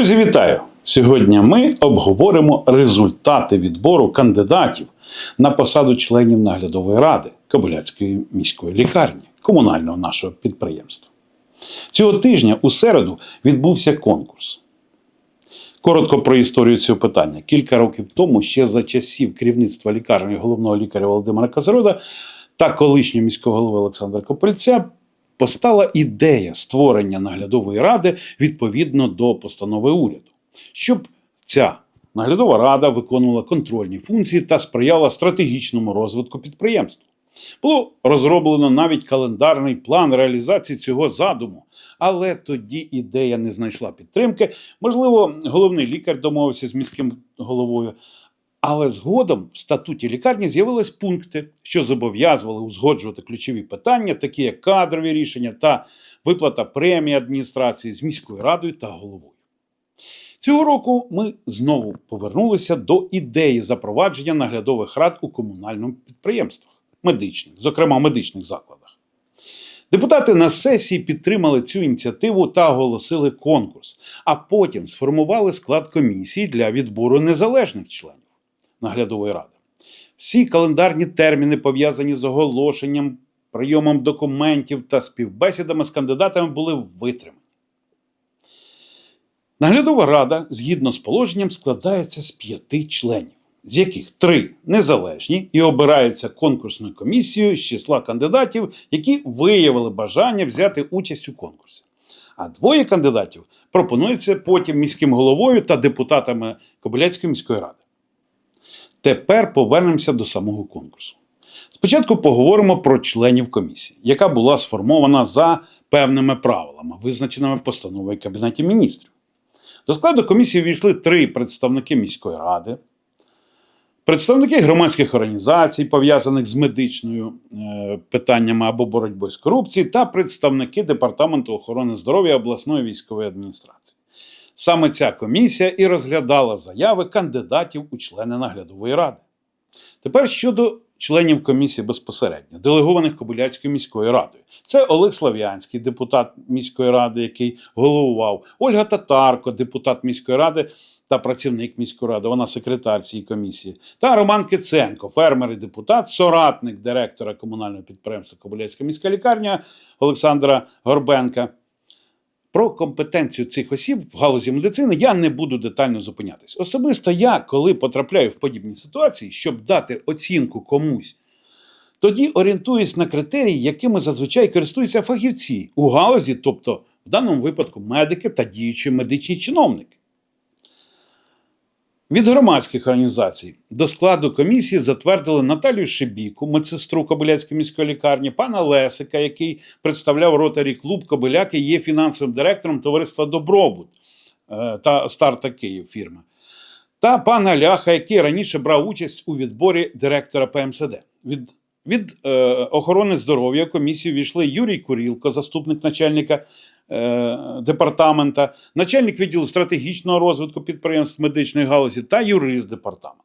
Друзі, вітаю! Сьогодні ми обговоримо результати відбору кандидатів на посаду членів наглядової ради Кобиляцької міської лікарні, комунального нашого підприємства. Цього тижня у середу відбувся конкурс. Коротко про історію цього питання. Кілька років тому, ще за часів керівництва лікарні головного лікаря Володимира Козирода та колишнього міського голови Олександра Копильця постала ідея створення наглядової ради відповідно до постанови уряду, щоб ця наглядова рада виконувала контрольні функції та сприяла стратегічному розвитку підприємства. Було розроблено навіть календарний план реалізації цього задуму, але тоді ідея не знайшла підтримки. Можливо, головний лікар домовився з міським головою. Але згодом в статуті лікарні з'явились пункти, що зобов'язували узгоджувати ключові питання, такі як кадрові рішення та виплата премії адміністрації з міською радою та головою. Цього року ми знову повернулися до ідеї запровадження наглядових рад у комунальному підприємствах, медичних, зокрема медичних закладах. Депутати на сесії підтримали цю ініціативу та оголосили конкурс, а потім сформували склад комісії для відбору незалежних членів наглядової ради. Всі календарні терміни, пов'язані з оголошенням, прийомом документів та співбесідами з кандидатами, були витримані. Наглядова рада, згідно з положенням, складається з п'яти членів, з яких три незалежні і обираються конкурсною комісією з числа кандидатів, які виявили бажання взяти участь у конкурсі. А двоє кандидатів пропонуються потім міським головою та депутатами Кобиляцької міської ради. Тепер повернемося до самого конкурсу. Спочатку поговоримо про членів комісії, яка була сформована за певними правилами, визначеними постановою Кабінету міністрів. До складу комісії війшли три представники міської ради, представники громадських організацій, пов'язаних з медичною е, питаннями або боротьбою з корупцією, та представники Департаменту охорони здоров'я обласної військової адміністрації. Саме ця комісія і розглядала заяви кандидатів у члени наглядової ради. Тепер щодо членів комісії безпосередньо, делегованих Кобиляцькою міською радою. Це Олег Слав'янський, депутат міської ради, який головував, Ольга Татарко, депутат міської ради та працівник міської ради, вона секретар цієї комісії, та Роман Киценко, фермер і депутат, соратник директора комунального підприємства Кобиляцька міська лікарня Олександра Горбенка. Про компетенцію цих осіб в галузі медицини я не буду детально зупинятись. Особисто я, коли потрапляю в подібні ситуації, щоб дати оцінку комусь, тоді орієнтуюсь на критерії, якими зазвичай користуються фахівці у галузі, тобто в даному випадку медики та діючі медичні чиновники. Від громадських організацій до складу комісії затвердили Наталію Шибіку, медсестру Кобиляцької міської лікарні, пана Лесика, який представляв ротарі клуб Кобиляки, є фінансовим директором товариства Добробут е, та Старта Київ фірма. Та пана Ляха, який раніше брав участь у відборі директора ПМСД. Від від е, охорони здоров'я комісії війшли Юрій Курілко, заступник начальника департамента, начальник відділу стратегічного розвитку підприємств медичної галузі та юрист департаменту.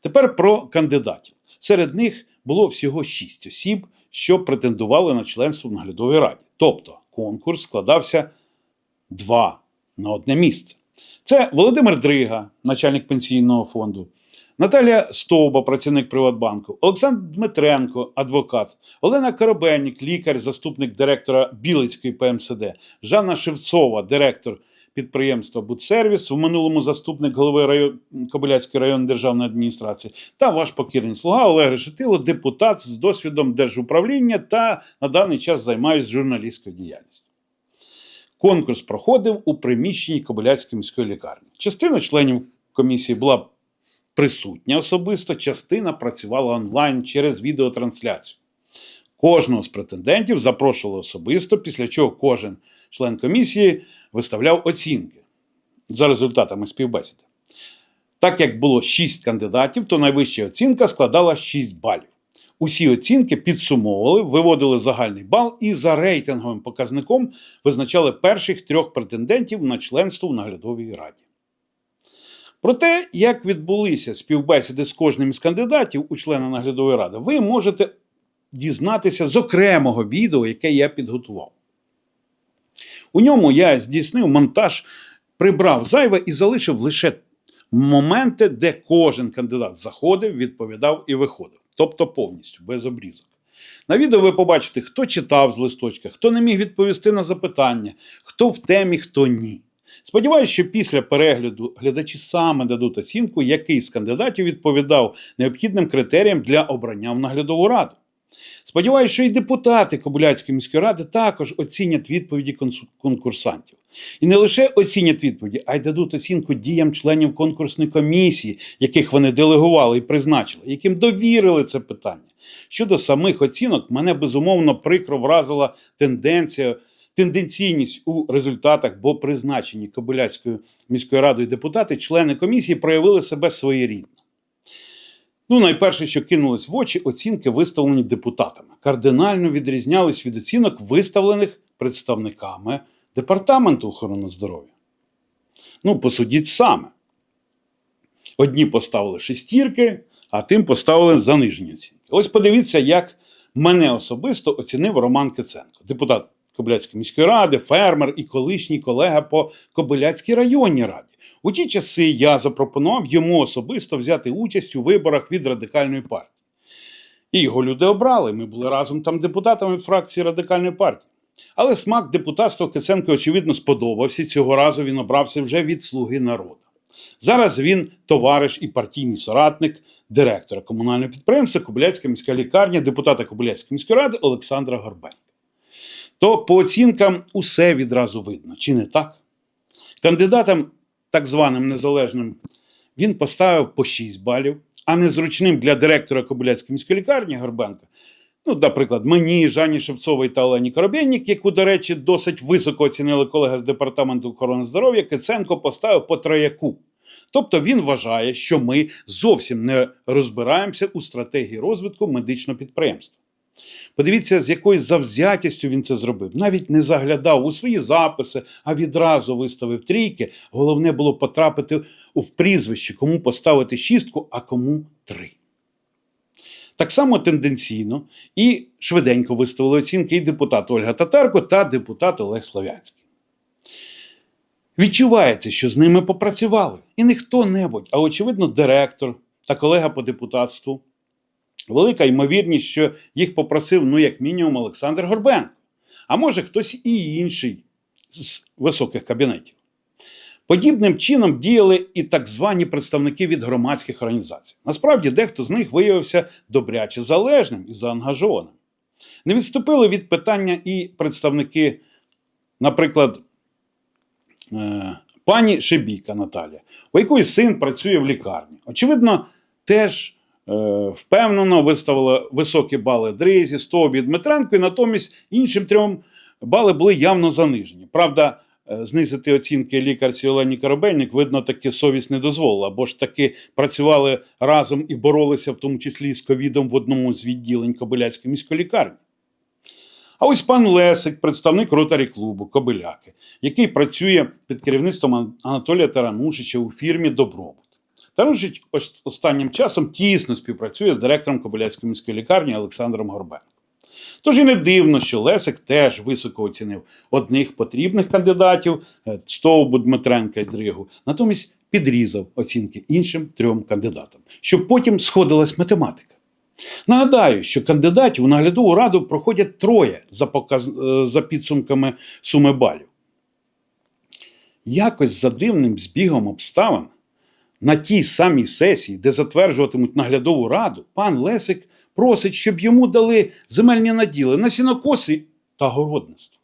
Тепер про кандидатів. Серед них було всього шість осіб, що претендували на членство в наглядовій раді. Тобто конкурс складався два на одне місце. Це Володимир Дрига, начальник пенсійного фонду. Наталія Стовба, працівник Приватбанку, Олександр Дмитренко, адвокат, Олена Коробенник, лікар, заступник директора Білицької ПМСД, Жанна Шевцова, директор підприємства Будсервіс, в минулому заступник голови район... Кобиляцької районної державної адміністрації, та ваш покірний слуга Олег Решетило, депутат з досвідом держуправління та на даний час займаюся журналістською діяльністю. Конкурс проходив у приміщенні Кобиляцької міської лікарні. Частина членів комісії була присутня особисто, частина працювала онлайн через відеотрансляцію. Кожного з претендентів запрошували особисто, після чого кожен член комісії виставляв оцінки за результатами співбесіди. Так як було 6 кандидатів, то найвища оцінка складала 6 балів. Усі оцінки підсумовували, виводили загальний бал і за рейтинговим показником визначали перших трьох претендентів на членство в наглядовій раді. Про те, як відбулися співбесіди з кожним із кандидатів у члени наглядової ради, ви можете дізнатися з окремого відео, яке я підготував. У ньому я здійснив монтаж прибрав зайве і залишив лише моменти, де кожен кандидат заходив, відповідав і виходив. Тобто повністю, без обрізок. На відео ви побачите, хто читав з листочка, хто не міг відповісти на запитання, хто в темі, хто ні. Сподіваюсь, що після перегляду глядачі саме дадуть оцінку, який з кандидатів відповідав необхідним критеріям для обрання в наглядову раду. Сподіваюсь, що і депутати Кобиляцької міської ради також оцінять відповіді конкурсантів. І не лише оцінять відповіді, а й дадуть оцінку діям членів конкурсної комісії, яких вони делегували і призначили, яким довірили це питання. Щодо самих оцінок, мене безумовно прикро вразила тенденція. Тенденційність у результатах, бо призначені Кобиляцькою міською радою депутати, члени комісії проявили себе своєрідно. Ну, найперше, що кинулось в очі, оцінки, виставлені депутатами, кардинально відрізнялись від оцінок, виставлених представниками департаменту охорони здоров'я. Ну, посудіть саме. Одні поставили шестірки, а тим поставили занижені оцінки. Ось подивіться, як мене особисто оцінив Роман Киценко, депутат Кобиляцької міської ради, фермер і колишній колега по Кобиляцькій районній раді. У ті часи я запропонував йому особисто взяти участь у виборах від радикальної партії. І його люди обрали. Ми були разом там депутатами фракції радикальної партії. Але смак депутатства Киценко, очевидно, сподобався. Цього разу він обрався вже від слуги народу. Зараз він товариш і партійний соратник директора комунального підприємства Кобиляцька міська лікарня, депутата Кобиляцької міської ради Олександра Горбенка. То по оцінкам усе відразу видно, чи не так? Кандидатам, так званим незалежним, він поставив по 6 балів, а незручним для директора Кобиляцької міської лікарні Горбенка. Ну, наприклад, мені, Жанні Шевцовій та Олені Коробєннік, яку, до речі, досить високо оцінили колеги з департаменту охорони здоров'я, Киценко поставив по трояку. Тобто він вважає, що ми зовсім не розбираємося у стратегії розвитку медичного підприємства. Подивіться, з якою завзятістю він це зробив. Навіть не заглядав у свої записи, а відразу виставив трійки. Головне було потрапити в прізвище, кому поставити шістку, а кому три. Так само тенденційно і швиденько виставили оцінки і депутат Ольга Татарко та депутат Олег Слов'янський. Відчувається, що з ними попрацювали. І не хто-небудь, а очевидно, директор та колега по депутатству. Велика ймовірність, що їх попросив, ну, як мінімум, Олександр Горбенко, а може хтось і інший з високих кабінетів. Подібним чином діяли і так звані представники від громадських організацій. Насправді, дехто з них виявився добряче залежним і заангажованим. Не відступили від питання і представники, наприклад, е, пані Шебіка Наталія, у якої син працює в лікарні. Очевидно, теж впевнено виставила високі бали Дризі, Стобі, Дмитренко, і натомість іншим трьом бали були явно занижені. Правда, е, знизити оцінки лікарці Олені Коробельник, видно, таки совість не дозволила, бо ж таки працювали разом і боролися, в тому числі з ковідом в одному з відділень Кобиляцької міської лікарні. А ось пан Лесик, представник ротарі клубу Кобиляки, який працює під керівництвом Анатолія Таранушича у фірмі Добробут. Таранушич ось останнім часом тісно співпрацює з директором Кобиляцької міської лікарні Олександром Горбенком. Тож і не дивно, що Лесик теж високо оцінив одних потрібних кандидатів е, Стовбу, Дмитренка і Дригу, натомість підрізав оцінки іншим трьом кандидатам, щоб потім сходилась математика. Нагадаю, що кандидатів у наглядову раду проходять троє за, показ... е, за підсумками суми балів. Якось за дивним збігом обставин на тій самій сесії, де затверджуватимуть наглядову раду, пан Лесик просить, щоб йому дали земельні наділи на сінокоси та городництво.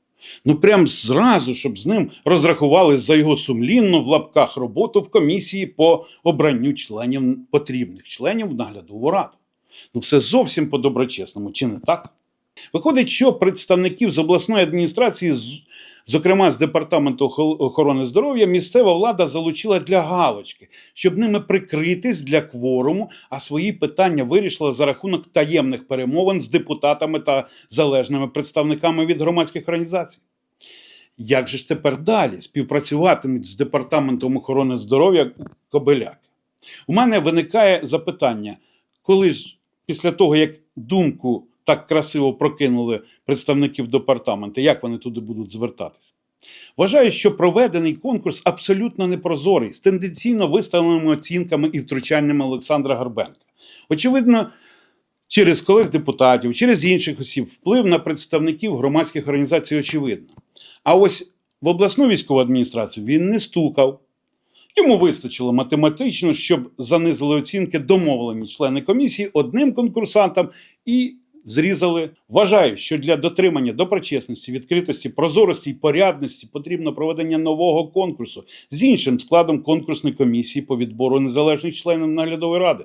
Ну, прям зразу, щоб з ним розрахувались за його сумлінну в лапках роботу в комісії по обранню членів потрібних членів в наглядову раду. Ну, все зовсім по-доброчесному, чи не так? Виходить, що представників з обласної адміністрації, зокрема з департаменту охорони здоров'я, місцева влада залучила для галочки, щоб ними прикритись для кворуму, а свої питання вирішила за рахунок таємних перемовин з депутатами та залежними представниками від громадських організацій. Як же ж тепер далі співпрацюватимуть з департаментом охорони здоров'я Кобиляки? У мене виникає запитання, коли ж після того, як думку так красиво прокинули представників департаменту, як вони туди будуть звертатись? Вважаю, що проведений конкурс абсолютно непрозорий, з тенденційно виставленими оцінками і втручаннями Олександра Горбенка. Очевидно, через колег депутатів, через інших осіб, вплив на представників громадських організацій очевидно. А ось в обласну військову адміністрацію він не стукав. Йому вистачило математично, щоб занизили оцінки домовлені члени комісії одним конкурсантам і зрізали. Вважаю, що для дотримання доброчесності, відкритості, прозорості і порядності потрібно проведення нового конкурсу з іншим складом конкурсної комісії по відбору незалежних членів наглядової ради.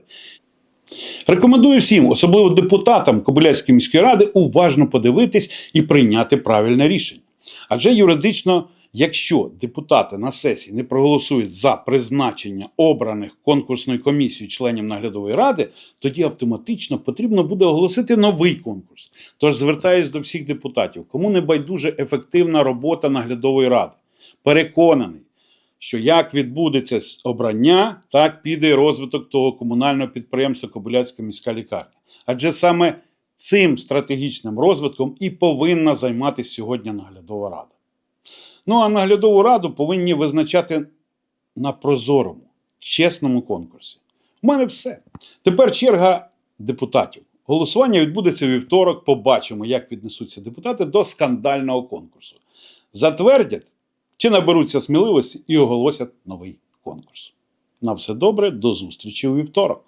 Рекомендую всім, особливо депутатам Кобиляцької міської ради, уважно подивитись і прийняти правильне рішення. Адже юридично, якщо депутати на сесії не проголосують за призначення обраних конкурсною комісією членів наглядової ради, тоді автоматично потрібно буде оголосити новий конкурс. Тож звертаюсь до всіх депутатів, кому не байдуже ефективна робота наглядової ради. Переконаний, що як відбудеться обрання, так піде розвиток того комунального підприємства Кобиляцька міська лікарня. Адже саме цим стратегічним розвитком і повинна займатися сьогодні наглядова рада. Ну а наглядову раду повинні визначати на прозорому, чесному конкурсі. У мене все. Тепер черга депутатів. Голосування відбудеться вівторок. Побачимо, як віднесуться депутати до скандального конкурсу. Затвердять чи наберуться сміливості і оголосять новий конкурс. На все добре, до зустрічі у вівторок.